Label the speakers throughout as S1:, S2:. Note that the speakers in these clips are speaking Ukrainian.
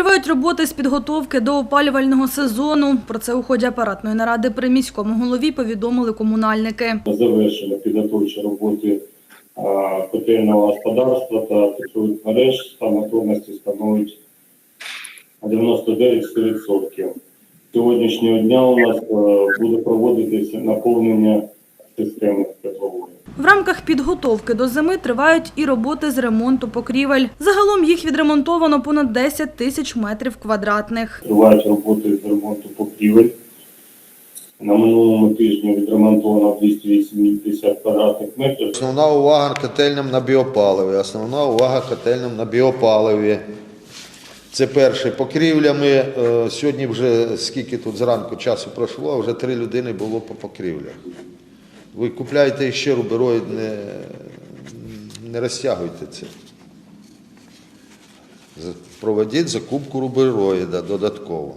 S1: Тривають роботи з підготовки до опалювального сезону. Про це у ході апаратної наради при міському голові повідомили комунальники.
S2: Завершено підготовчі роботи котельного господарства та теплових мереж та готовності становить 99%. Сьогоднішнього дня у нас е, буде проводитися наповнення системи.
S1: В рамках підготовки до зими тривають і роботи з ремонту покрівель. Загалом їх відремонтовано понад 10 тисяч метрів квадратних.
S2: Тривають роботи з ремонту покрівель. На минулому тижні відремонтовано 280 квадратних метрів.
S3: Основна увага котельням на біопаливі. Основна увага котельням на біопаливі. Це перше. Покрівлями. е, Сьогодні вже скільки тут зранку часу пройшло, вже три людини було по покрівлях. Ви купляєте ще рубероїд, не, не розтягуйте це. Проведіть закупку рубероїда додатково.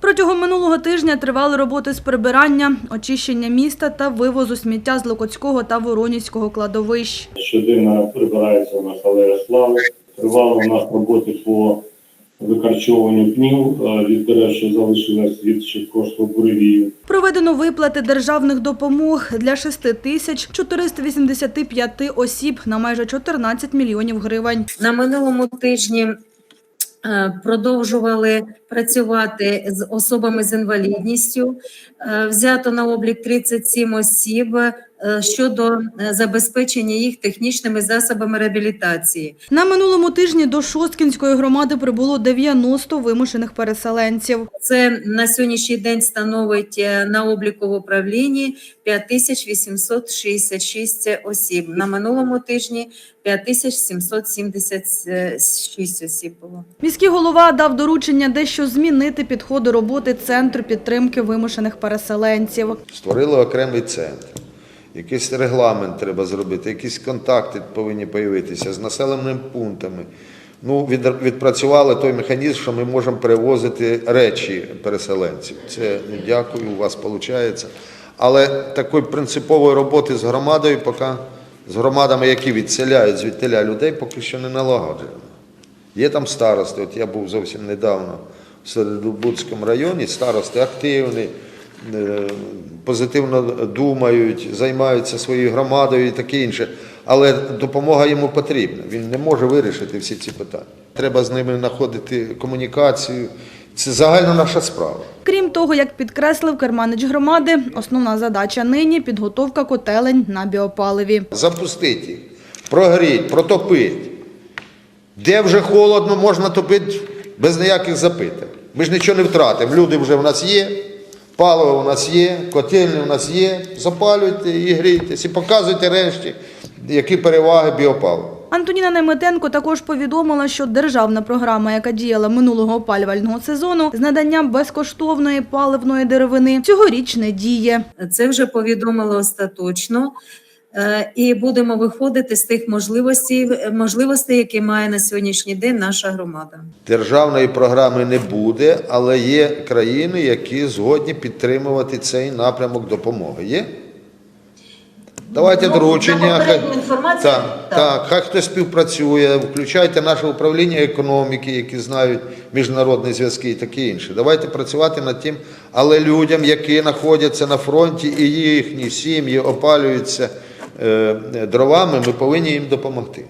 S1: Протягом минулого тижня тривали роботи з прибирання, очищення міста та вивозу сміття з Локоцького та Воронівського кладовищ.
S2: Щоденно прибирається у нас алея слави. Тривали у нас роботи по викорчовуванню пнів від дерев, що залишилось від ще прошлого буревію.
S1: Проведено виплати державних допомог для 6 тисяч 485 осіб на майже 14 мільйонів гривень.
S4: На минулому тижні е, продовжували працювати з особами з інвалідністю. Е, Взято на облік 37 осіб щодо е, забезпечення їх технічними засобами реабілітації.
S1: На минулому тижні до Шосткінської громади прибуло 90 вимушених переселенців.
S4: Це на сьогоднішній день становить е, на обліку в управлінні 5866 осіб. На минулому тижні 5776 осіб було.
S1: Міський голова дав доручення дещо змінити підходи роботи Центру підтримки вимушених переселенців.
S3: Створили окремий центр. Якийсь регламент треба зробити, якісь контакти повинні з'явитися з населеними пунктами. Ну, відпрацювали той механізм, що ми можемо перевозити речі переселенців. Це ну, дякую, у вас виходить. Але такої принципової роботи з громадою, поки з громадами, які відселяють звідтиля людей, поки що не налагоджено. Є там старости. От я був зовсім недавно в Середобудському районі, старости активні, позитивно думають, займаються своєю громадою і таке інше. Але допомога йому потрібна. Він не може вирішити всі ці питання. Треба з ними знаходити комунікацію. Це загальна наша справа.
S1: Крім того, як підкреслив керманич громади, основна задача нині – підготовка котелень на біопаливі.
S3: Запустити їх, прогріть, протопити. Де вже холодно, можна топити без ніяких запитань. Ми ж нічого не втратимо. Люди вже в нас є, паливо у нас є, котельні у нас є. Запалюйте і грійтесь, і показуйте решті, які переваги біопалива.
S1: Антоніна Неметенко також повідомила, що державна програма, яка діяла минулого опалювального сезону з наданням безкоштовної паливної деревини, цьогоріч не діє.
S4: Це вже повідомили остаточно. Е, І будемо виходити з тих можливостей, можливостей, які має на сьогоднішній день наша громада.
S3: Державної програми не буде, але є країни, які згодні підтримувати цей напрямок допомоги. Є? Давайте
S4: Ну,
S3: доручення. Хай, так,
S4: так.
S3: так, хай хтось співпрацює, включайте наше управління економіки, які знають міжнародні зв'язки і таке інше. Давайте працювати над тим, але людям, які знаходяться на фронті і їхні сім'ї опалюються е, дровами, ми повинні їм допомогти.